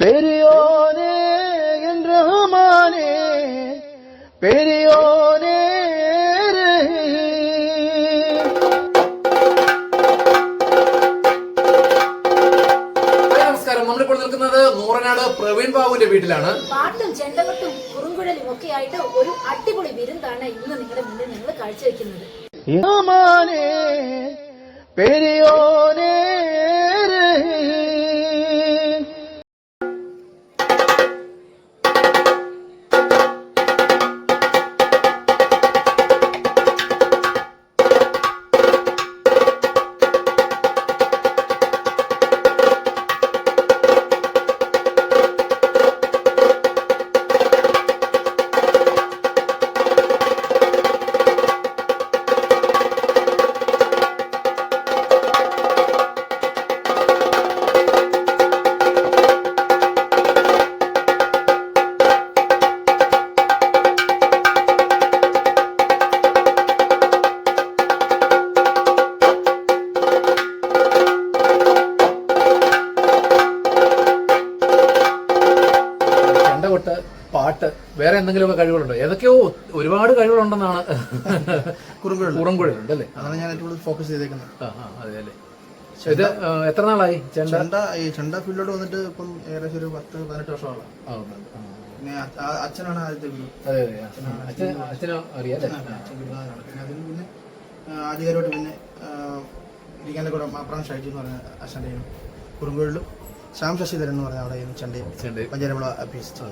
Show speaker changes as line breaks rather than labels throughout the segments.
பெரியோனே என் ரஹ்மானே பெரியோனே ரஹீம்.
ഹായ് നമസ്കാരം നമ്മളിപ്പോൾ നിൽക്കുന്നത് നൂറനാട് പ്രവീൺ ബാബുവിന്റെ വീട്ടിലാണ്
പാട്ടും ചെണ്ടകൊട്ടും കുറുങ്കുഴലും ഒക്കെ ആയിട്ട് ഒരു അടിപൊളി വിരുന്നാണ് ഇന്ന് നിങ്ങളുടെ മുന്നിൽ ഞങ്ങൾ കാഴ്ചവെക്കുന്നത്
ரஹ்மானே
പാട്ട്. വേറെ എന്തെങ്കിലുമൊക്കെ കഴിവുകളുണ്ടോ? ഏതൊക്കെയോ ഒരുപാട് കഴിവുകളുണ്ടെന്നാണ് കുറുങ്കുഴലുണ്ട് അല്ലേ?
അതാണ് ഞാൻ ഏറ്റവും ഫോക്കസ് ചെയ്തേക്കുന്നത്.
ആ ആ അതെ അല്ലേ. ഇത് ആ, എത്ര നാളായി ചെണ്ട?
ചെണ്ട ഈ ചെണ്ട ഫീൽഡിലോട്ട് വന്നിട്ട് ഇപ്പം ഏകദേശം ഒരു പത്ത് പതിനെട്ട് വർഷമാണ്
ആവുന്നുണ്ട്. ആ.
പിന്നെ അ- അച്ഛനാണ് ആദ്യത്തെ ഗുരു
അതെ അതെ അച്ഛൻ അച്ഛനോ അറിയാം അല്ലേ? ആ.
അച്ഛൻ ഗുരുനാഥനാണ് പിന്നെ അതിന് പിന്നെ ആ, ആധികാരികമായിട്ട് പിന്നെ ഇരിക്കാന്റെ കൂടെ മാപ്രാൻ ഷൈജി എന്ന് പറഞ്ഞ അച്ഛന്റെ കുറുങ്കുഴലും ശ്യാം ശശിധരൻ എന്ന് പറഞ്ഞ അവിടെ ചെണ്ടയും
ചെണ്ട
പഞ്ചാരമുള അഭ്യസിച്ചു.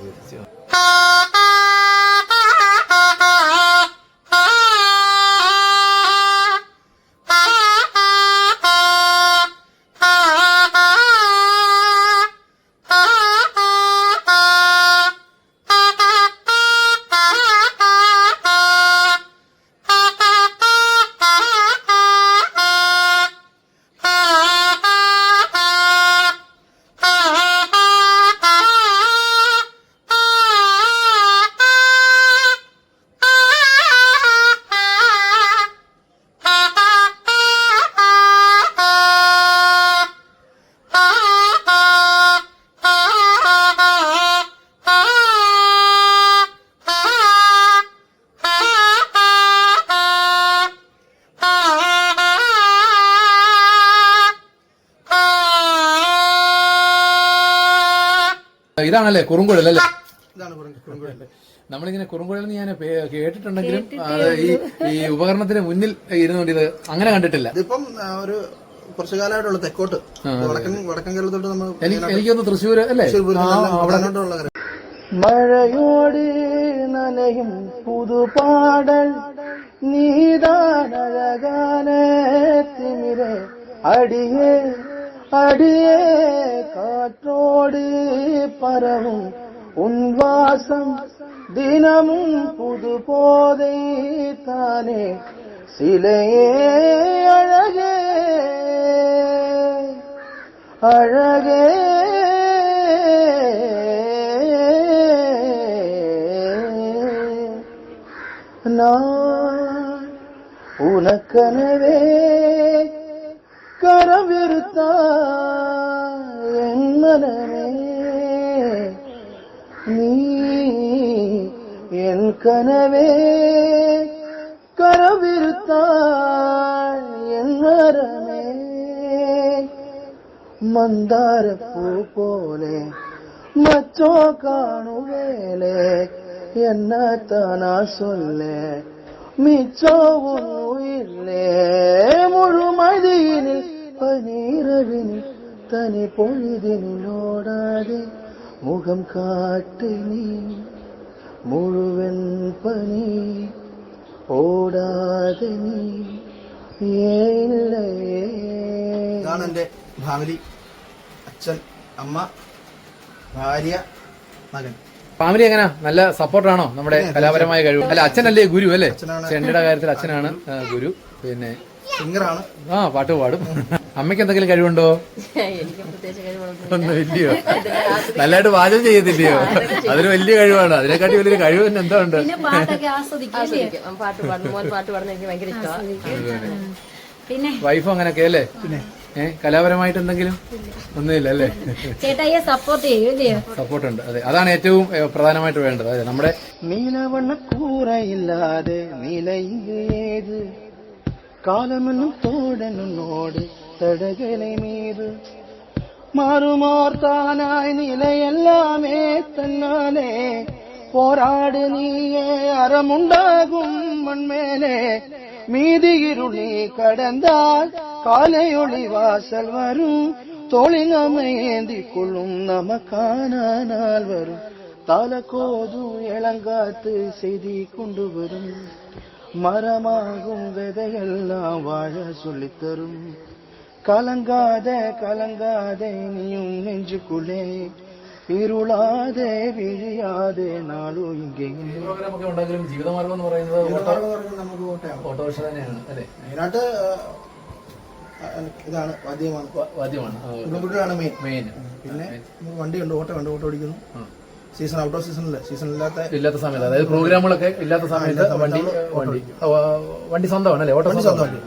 ഇതാണല്ലേ
കുറുങ്കുഴലല്ലേ?
നമ്മളിങ്ങനെ കുറുങ്കുഴൽ ഞാൻ കേട്ടിട്ടുണ്ടെങ്കിലും ഈ ഈ ഉപകരണത്തിന് മുന്നിൽ ഇരുന്നുകൊണ്ട് ഇത് അങ്ങനെ കണ്ടിട്ടില്ല.
ഇതിപ്പം ഒരു കുറച്ചു കാലമായിട്ടുള്ള തെക്കോട്ട്. വടക്കൻ വടക്കൻ കേരളത്തോട്ട് നമ്മൾ
എനിക്കൊന്ന് തൃശ്ശൂർ അല്ലേ?
മഴയോട് നനയും പുതുപാടൽ നീതാനഴകാനെ അടിയേ അടിയേ காற்றோடு பரவும் உன் வாசம் தினமும் புது போதை தானே. சிலையே அழகே அழகே. நான் உனக்கனவே கரவிருத்தான் கனவே நீ என் கனவே. கரவிருத்தாள் என் மரமே மந்தார பூ போலே மச்சோ காணும் வேலே. என்னத்தானா சொல்லே மிச்சோவும் உயிரிலே. முழுமதியினில் பனீரவினில் തനി പൊഴുതിനോടാതെ മുഖം കാട്ടി നീ മുഴുവൻ പനി ഓടാതെ നീ ഭാവലി
ഇതാണ് എന്റെ ഫാമിലി അച്ഛൻ അമ്മ ഭാര്യ മകൻ.
ഫാമിലി എങ്ങനാ? നല്ല സപ്പോർട്ടാണോ നമ്മുടെ കലാപരമായ കഴിവ്? അല്ല അച്ഛനല്ലേ ഗുരു അല്ലേ. ചെണ്ടയുടെ കാര്യത്തിൽ അച്ഛനാണ് ഗുരു. പിന്നെ
സിംഗറാണ്
ആ പാട്ട് പാടും. അമ്മയ്ക്ക് എന്തെങ്കിലും കഴിവുണ്ടോ? ഒന്നും ഇല്ലയോ? നല്ലതായിട്ട് പാചകം ചെയ്യത്തില്ലയോ? അതൊരു വലിയ കഴിവാണ്. അതിനെക്കാട്ടി വലിയൊരു കഴിവ് തന്നെ എന്താ ഉണ്ട്? വൈഫും അങ്ങനെയൊക്കെ അല്ലേ? ഏഹ് കലാപരമായിട്ട് എന്തെങ്കിലും? ഒന്നുമില്ല അല്ലേ?
ചേട്ടായിയെ സപ്പോർട്ട് ചെയ്യും
സപ്പോർട്ട് ഉണ്ട്. അതെ അതാണ് ഏറ്റവും പ്രധാനമായിട്ട് വേണ്ടത്. അതെ നമ്മുടെ
നീലവണ്ണ காலமென்னும் தோடனும் நோடு தடகளை மீது. மாறுமோர் தானாய் நிலை எல்லாமே தன்னாலே. போராடு நீயே அறமுண்டாகும் மண்மேலே. மீதி இருளி கடந்தால் காலையொளி வாசல் வரும். தோளில் அமையேந்தி கொள்ளும் நமக்கான நாள் வரும். தாளக்கோது இளங்காத்து செய்தி கொண்டு வரும். மரமாகும் விதையெல்லாம் വാഴ சொல்லித்தரும் കലങ്കാതെ கலங்காதே நீயும் நெஞ்சுக்குள்ளே ഇരുളാതെ വിഴിയാതെ നാളു
ഇങ്ങനെ ജീവിതമാർഗം എന്ന് പറയുന്നത് ഓട്ടോറിക്ഷ തന്നെയാണ്
മെയിനായിട്ട് ഇതാണ് വാദ്യമാണ്.
വാദ്യമാണ്.
മെയിൻ.
മെയിൻ.
പിന്നെ വണ്ടിയുണ്ട് ഓട്ടോ ഉണ്ട് ഓട്ടോ ഓടിക്കുന്നു. സീസൺ ഔട്ട് ഓഫ് സീസണിൽ സീസൺ ഇല്ലാത്ത
ഇല്ലാത്ത സമയത്ത്. അതായത് പ്രോഗ്രാമുകളൊക്കെ ഇല്ലാത്ത സമയത്ത് വണ്ടി വണ്ടി വണ്ടി സ്വന്തമാണ് അല്ലേ ഓട്ടോ സ്വന്തമാണ്?